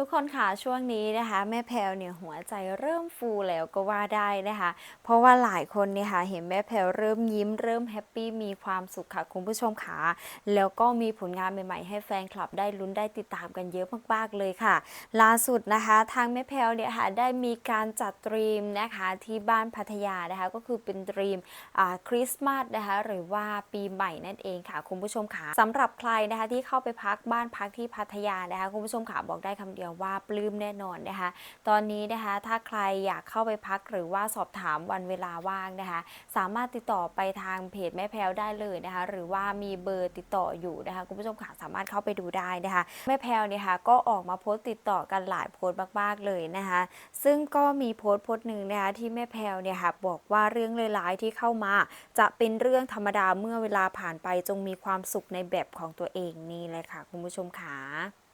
ทุกคนค่ะช่วงนี้นะคะแม่แพลวเนี่ยหัวใจเริ่มฟูแล้วก็ว่าได้นะคะ เพราะว่าหลายคนเนี่ยค่ะเห็นแม่แพลวเริ่มยิ้มเริ่มแฮปปี้มีความสุขค่ะคุณผู้ชมค่ะแล้วก็มีผลงานใหม่ๆ ให้แฟนคลับได้ลุ้นได้ติดตามกันเยอะมากๆเลยค่ะ ล่าสุดนะคะ ทางแม่แพลวเนี่ยค่ะได้มีการจัดตรีมนะคะที่บ้านพัทยานะคะ ก็คือเป็นตรีมคริสต์มาสนะคะหรือว่าปีใหม่นั่นเองค่ะ คุณผู้ชมค่ะสำหรับใครนะคะที่เข้าไปพักบ้านพักที่พัทยานะคะคุณผู้ชมค่ะบอกได้คำเดียวว่าปลื้มแน่นอนนะคะ ตอนนี้นะคะถ้าใครอยากเข้าไปพักหรือว่าสอบถามวันเวลาว่างนะคะ สามารถติดต่อไปทางเพจแม่แพลวได้เลยนะคะ หรือว่ามีเบอร์ติดต่ออยู่นะคะคุณผู้ชมค่ะสามารถเข้าไปดูได้นะคะแม่แพลวเนี่ยค่ะก็ออกมาโพสต์ติดต่อกันหลายโพสต์มากๆเลยนะคะซึ่งก็มีโพสต์โพสต์หนึ่งนะคะที่แม่แพลวเนี่ยค่ะบอกว่าเรื่องร้ายที่เข้ามา จะเป็นเรื่องธรรมดาเมื่อเวลาผ่านไปจงมีความสุขในแบบของตัวเองนี่เลยค่ะ คุณผู้ชมค่ะ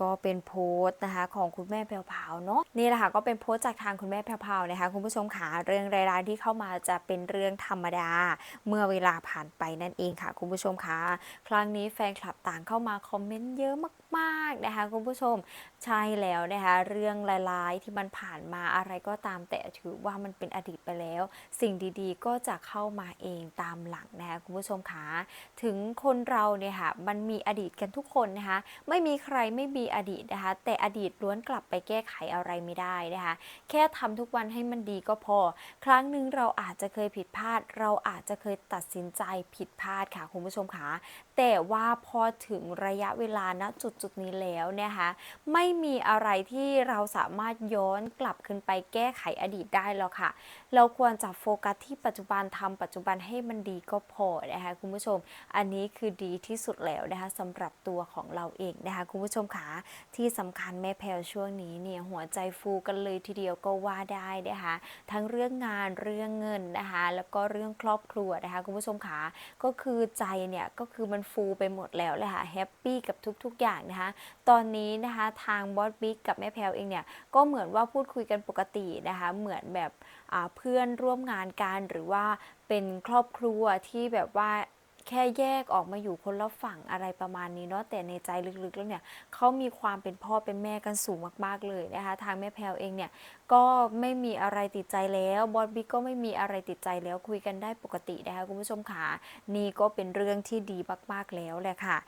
ก็เป็นโพสต์นะคะของคุณแม่แพรวพาวเนาะนี่แหละค่ะก็เป็นโพสต์จากทางคุณแม่แพรวพาวนะคะคุณผู้ชมค่ะเรื่องรายๆที่เข้ามาจะเป็นเรื่องธรรมดา เมื่อเวลาผ่านไปนั่นเองค่ะ คุณผู้ชมคะครั้งนี้แฟนคลับต่างเข้ามาคอมเมนต์เยอะมากๆนะคะคุณผู้ชมใช่แล้วนะคะเรื่องร้ายๆที่มันผ่านมาอะไรก็ตามแต่ถือว่ามันเป็นอดีตไปแล้ว สิ่งดีๆ ก็จะเข้ามาเองตามหลังนะคะคุณผู้ชมคะถึงคนเราเนี่ยค่ะมันมีอดีตกันทุกคนนะคะไม่มีใครไม่มีอดีตนะคะ แต่อดีตล้วนกลับไปแก้ไขอะไรไม่ได้นะคะ แค่ทำทุกวันให้มันดีก็พอ ครั้งหนึ่งเราอาจจะเคยผิดพลาด เราอาจจะเคยตัดสินใจผิดพลาดค่ะคุณผู้ชมค่ะ แต่ว่าพอถึงระยะเวลาณจุดจุดนี้แล้วนะคะไม่มีอะไรที่เราสามารถย้อนกลับขึ้นไปแก้ไขอดีตได้แล้วค่ะ เราควรจะโฟกัสที่ปัจจุบันทำปัจจุบันให้มันดีก็พอนะคะคุณผู้ชม อันนี้คือดีที่สุดแล้วนะคะสำหรับตัวของเราเองนะคะคุณผู้ชมค่ะที่สำคัญแม่แพลวช่วงนี้เนี่ยหัวใจฟูกันเลยทีเดียวก็ว่าได้นะคะทั้งเรื่องงานเรื่องเงินนะคะแล้วก็เรื่องครอบครัวนะคะคุณผู้ชมค่ะก็คือใจเนี่ยก็คือมันฟูไปหมดแล้วเลยค่ะแฮปปี้กับทุกๆอย่างนะคะ ตอนนี้นะคะทางบอสบิ๊กกับแม่แพลวเองเนี่ยก็เหมือนว่าพูดคุยกันปกตินะคะ เหมือนแบบเพื่อนร่วมงานกันหรือว่าเป็นครอบครัวที่แบบว่า แค่แยกออกมาอยู่คนละฝั่งอะไรประมาณนี้เนาะแต่ในใจลึกๆแล้วเนี่ยเขามีความเป็นพ่อเป็นแม่กันสูงมากๆเลยนะคะทางแม่แพลวเองเนี่ยก็ไม่มีอะไรติดใจแล้วบอสบิ๊กก็ไม่มีอะไรติดใจแล้วคุยกันได้ปกตินะคะคุณผู้ชมค่ะนี่ก็เป็นเรื่องที่ดีมากๆแล้วแหละค่ะ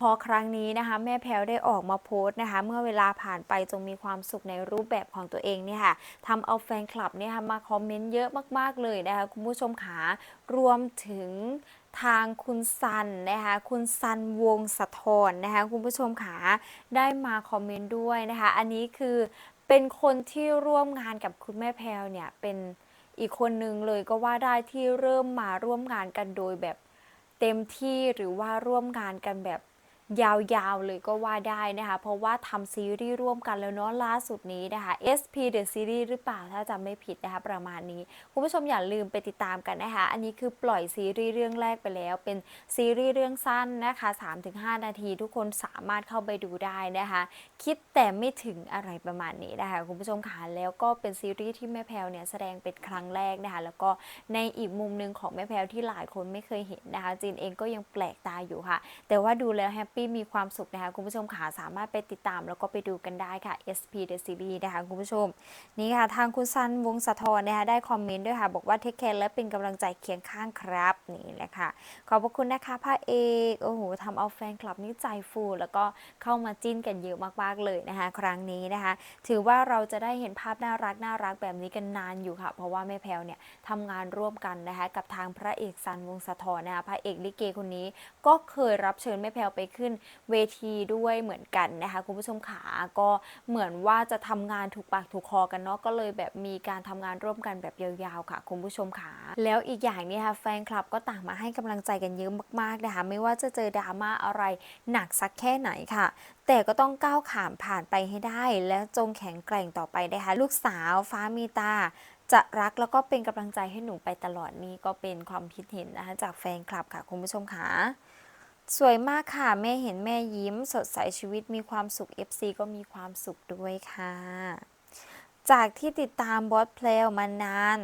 พอครั้งนี้นะคะแม่แพลวได้ออกมาโพสต์นะคะ เมื่อเวลาผ่านไปจงมีความสุขในรูปแบบของตัวเองเนี่ยค่ะทำเอาแฟนคลับเนี่ยค่ะมาคอมเมนต์เยอะมากๆเลยนะคะคุณผู้ชมขารวมถึงทางคุณซันนะคะคุณซันวงสะทอนนะคะคุณผู้ชมขาได้มาคอมเมนต์ด้วยนะคะ อันนี้คือเป็นคนที่ร่วมงานกับคุณแม่แพลวเนี่ยเป็นอีกคนนึงเลยก็ว่าได้ที่เริ่มมาร่วมงานกันโดยแบบเต็มที่หรือว่าร่วมงานกันแบบ ยาวๆเลยก็ว่าได้นะคะ เพราะว่าทำซีรีส์ร่วมกันแล้วเนาะล่าสุดนี้นะคะ SP The Series หรือเปล่าถ้าจำไม่ผิดนะคะ ประมาณนี้ คุณผู้ชมอย่าลืมไปติดตามกันนะคะ อันนี้คือปล่อยซีรีส์เรื่องแรกไปแล้ว เป็นซีรีส์เรื่องสั้นนะคะ 3-5 นาทีทุกคนสามารถเข้าไปดูได้นะคะ คิดแต่ไม่ถึงอะไรประมาณนี้นะคะ คุณผู้ชมค่ะแล้วก็เป็นซีรีส์ที่แม่แพลวเนี่ยแสดงเป็นครั้งแรกนะคะแล้วก็ในอีกมุมหนึ่งของแม่แพลวที่หลายคนไม่เคยเห็นนะคะจีนเองก็ยังแปลกตาอยู่ค่ะ แต่ว่าดูแล้วแฮปปี้มีความสุขนะคะคุณผู้ชมค่ะสามารถไปติดตามแล้วก็ไปดูกันได้ค่ะ SP The Series นะคะคุณผู้ชม นี่ค่ะทางคุณซันวงสะทอนนะคะได้คอมเมนต์ด้วยค่ะ บอกว่าเทคแคร์และเป็นกำลังใจเคียงข้างครับนี่แหละค่ะ ขอบพระคุณนะคะพระเอกโอ้โหทำเอาแฟนคลับนี่ใจฟูแล้วก็เข้ามาจิ้นกันเยอะมากๆเลยนะคะ ครั้งนี้นะคะ ถือว่าเราจะได้เห็นภาพน่ารักน่ารักแบบนี้กันนานอยู่ค่ะ เพราะว่าแม่แพลวเนี่ยทำงานร่วมกันนะคะกับทางพระเอกซันวงสะทอนนะคะพระเอกลิเกคนนี้ก็เคยรับเชิญแม่แพลวไปขึ้นเวทีด้วยเหมือนกันนะคะคุณผู้ชมขาก็เหมือนว่าจะทำงานถูกปากถูกคอกันเนาะก็เลยแบบมีการทำงานร่วมกันแบบยาวๆค่ะ คุณผู้ชมขาแล้วอีกอย่างเนี่ยค่ะแฟนคลับก็ต่างมาให้กำลังใจกันเยอะมากๆนะคะไม่ว่าจะเจอดราม่าอะไรหนักสักแค่ไหนค่ะ แต่ก็ต้องก้าวขามผ่านไปให้ได้ และจงแข็งแกร่งต่อไปนะคะลูกสาวฟ้ามีตาจะรักแล้วก็เป็นกำลังใจให้หนูไปตลอดนี่ก็เป็นความคิดเห็นนะคะจากแฟนคลับค่ะคุณผู้ชมค่ะ สวยมากค่ะ แม่เห็นแม่ยิ้ม สดใสชีวิตมีความสุข FC ก็มีความสุขด้วยค่ะ จากที่ติดตามบอสเพลวมานาน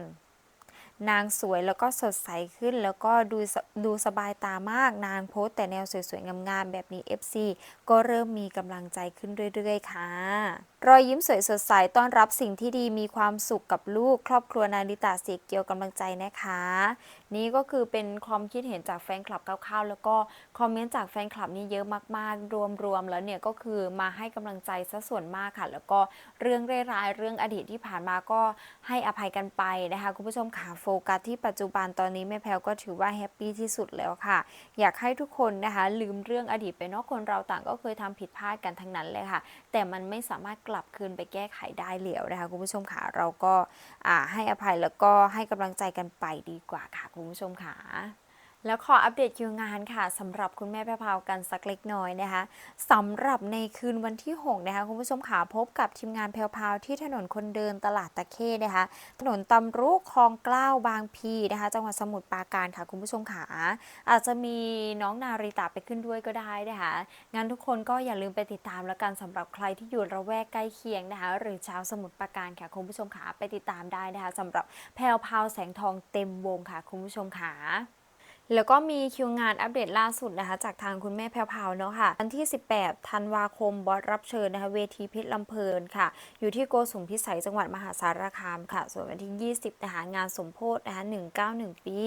นางสวยแล้วก็สดใสขึ้น แล้วก็ดูดูสบายตามาก นางโพสต์แต่แนวสวยๆ งามๆ แบบนี้ FC ก็เริ่มมีกำลังใจขึ้นเรื่อยๆ ค่ะ รอยยิ้มสวยสดใสต้อนรับสิ่งที่ดีมีความสุขกับลูก ครอบครัวนาริตาสีเกียวกำลังใจนะคะ นี่ก็คือเป็นความคิดเห็นจากแฟนคลับคร่าวๆ แล้วก็คอมเมนต์จากแฟนคลับนี่เยอะมากๆ รวมๆ แล้วเนี่ยก็คือมาให้กำลังใจซะส่วนมากค่ะ แล้วก็เรื่องร้ายๆเรื่องอดีตที่ผ่านมาก็ให้อภัยกันไปนะคะคุณผู้ชมค่ะฟกัสที่ปัจจุบันตอนนี้แม่แพลวก็ถือว่าแฮปปี้ที่สุดแล้วค่ะ อยากให้ทุกคนนะคะ ลืมเรื่องอดีตไปเนอกคนเราต่างก็เคยทำผิดพลาดกันทั้งนั้นเลยค่ะ แต่มันไม่สามารถกลับคืนไปแก้ไขได้แล้วนะคะคุณผู้ชมค่ะเราก็อ่าให้อภัยแล้วก็ให้กำลังใจกันไปดีกว่าค่ะคุณผู้ชมค่ะ แล้วขออัปเดตคิวงานค่ะสำหรับคุณแม่แพรพาวกันสักเล็กน้อยนะคะสำหรับในคืนวันที่ 6 นะคะคุณผู้ชมค่ะพบกับทีมงานแพรพาวที่ถนนคนเดินตลาดตะเข้นะคะ ถนนตำรุคลองกล้าวบางพีนะคะ จังหวัดสมุทรปราการค่ะคุณผู้ชมค่ะอาจจะมีน้องนาริตาไปขึ้นด้วยก็ได้นะคะงั้นทุกคนก็อย่าลืมไปติดตามแล้วกันสำหรับใครที่อยู่ระแวกใกล้เคียงนะคะ หรือชาวสมุทรปราการค่ะคุณผู้ชมค่ะไปติดตามได้นะคะสำหรับแพรวพาวแสงทองเต็มวงค่ะคุณผู้ชมค่ะ แล้วก็มีคิวงานอัปเดตล่าสุดนะคะจากทางคุณแม่แพรวพาวเนาะค่ะวันที่ 18 ธันวาคมบอสรับเชิญนะคะเวทีเพชรลำเพลินค่ะ อยู่ที่โกสุมพิสัยจังหวัดมหาสารคามค่ะ ส่วนวันที่ 20นะคะงานสมโพธินะคะ191 ปี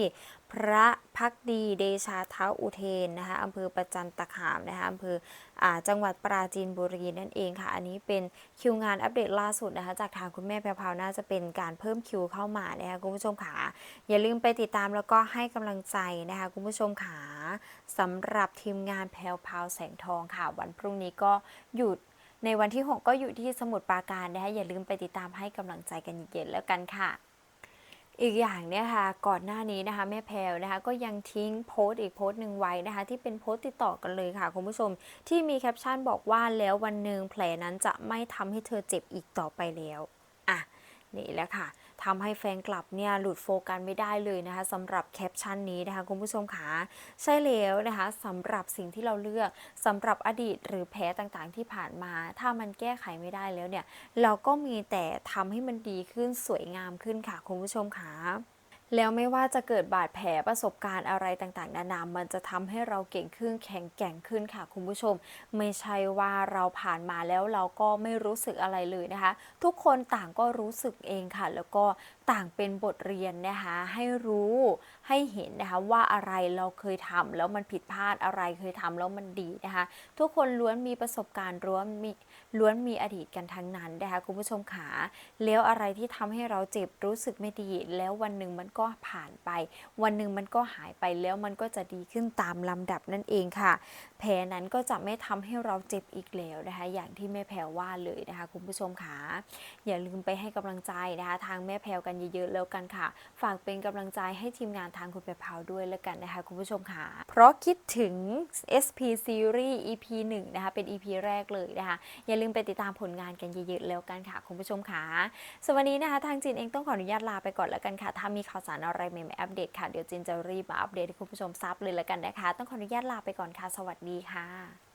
พระพักดีเดชาเท้าอุเทนนะคะอำเภอประจันตคามนะคะอำเภออจังหวัดปราจีนบุรีนั่นเองค่ะ อันนี้เป็นคิวงานอัปเดตล่าสุดนะคะ จากทางคุณแม่แพรวพราวน่าจะเป็นการเพิ่มคิวเข้ามานะคะคุณผู้ชมค่ะอย่าลืมไปติดตามแล้วก็ให้กำลังใจนะคะคุณผู้ชมค่ะสำหรับทีมงานแพรวพราวแสงทองค่ะ วันพรุ่งนี้ก็หยุดในวันที่ 6 ก็อยู่ที่สมุทรปราการนะคะอย่าลืมไปติดตามให้กำลังใจกันเย็นๆแล้วกันค่ะ อีกอย่างเนี่ยค่ะก่อนหน้านี้นะคะแม่แพลวนะคะก็ยังทิ้งโพสต์อีกโพสต์หนึ่งไว้นะคะที่เป็นโพสต์ติดต่อกันเลยค่ะคุณผู้ชม ที่มีแคปชั่นบอกว่าแล้ววันหนึ่งแผลนั้นจะไม่ทำให้เธอเจ็บอีกต่อไปแล้วอะนี่แหละค่ะ ทำให้แฟนคลับเนี่ยหลุดโฟกัสไม่ได้เลยนะคะสำหรับแคปชั่นนี้นะคะคุณผู้ชมค่ะใช่แล้วนะคะสำหรับสิ่งที่เราเลือกสำหรับอดีตหรือแผลต่างๆที่ผ่านมา ถ้ามันแก้ไขไม่ได้แล้วเนี่ยเราก็มีแต่ทำให้มันดีขึ้นสวยงามขึ้นค่ะคุณผู้ชมค่ะ แล้วไม่ว่าจะเกิดบาดแผลประสบการณ์อะไรต่างๆ นานา มันจะทำให้เราเก่งขึ้นแข็งแกร่งขึ้นค่ะคุณผู้ชม ไม่ใช่ว่าเราผ่านมาแล้วเราก็ไม่รู้สึกอะไรเลยนะคะ ทุกคนต่างก็รู้สึกเองค่ะ แล้วก็ ต่างเป็นบทเรียนนะคะให้รู้ให้เห็นนะคะว่าอะไรเราเคยทำแล้วมันผิดพลาดอะไรเคยทำแล้วมันดีนะคะทุกคนล้วนมีประสบการณ์ล้วนมีล้วนมีอดีตกันทั้งนั้นนะคะคุณผู้ชมขาแล้วอะไรที่ทำให้เราเจ็บรู้สึกไม่ดี แล้ววันหนึ่งมันก็ผ่านไป วันหนึ่งมันก็หายไปแล้วมันก็จะดีขึ้นตามลำดับนั่นเองค่ะ แผลนั้นก็จะไม่ทำให้เราเจ็บอีกแล้วนะคะอย่างที่แม่แพรว่าเลยนะคะคุณผู้ชมขาอย่าลืมไปให้กำลังใจนะคะทางแม่แพรกันเยอะๆแล้วกันค่ะ ฝากเป็นกำลังใจให้ทีมงานทางคุณแพรวด้วยแล้วกันนะคะคุณผู้ชมค่ะ เพราะคิดถึง SP Series EP 1 นะคะ เป็น EP แรกเลยนะคะ อย่าลืมไปติดตามผลงานกันเยอะๆแล้วกันค่ะ คุณผู้ชมค่ะสวนวันนี้นะคะ ทางจีนเองต้องขออนุญาตลาไปก่อนแล้วกันค่ะ ถ้ามีข่าวสารอะไรใหม่ๆอัปเดตค่ะ เดี๋ยวจีนจะรีบมาอัปเดตให้คุณผู้ชมทราบเลยแล้วกันนะคะ ต้องขออนุญาตลาไปก่อนค่ะ สวัสดีค่ะ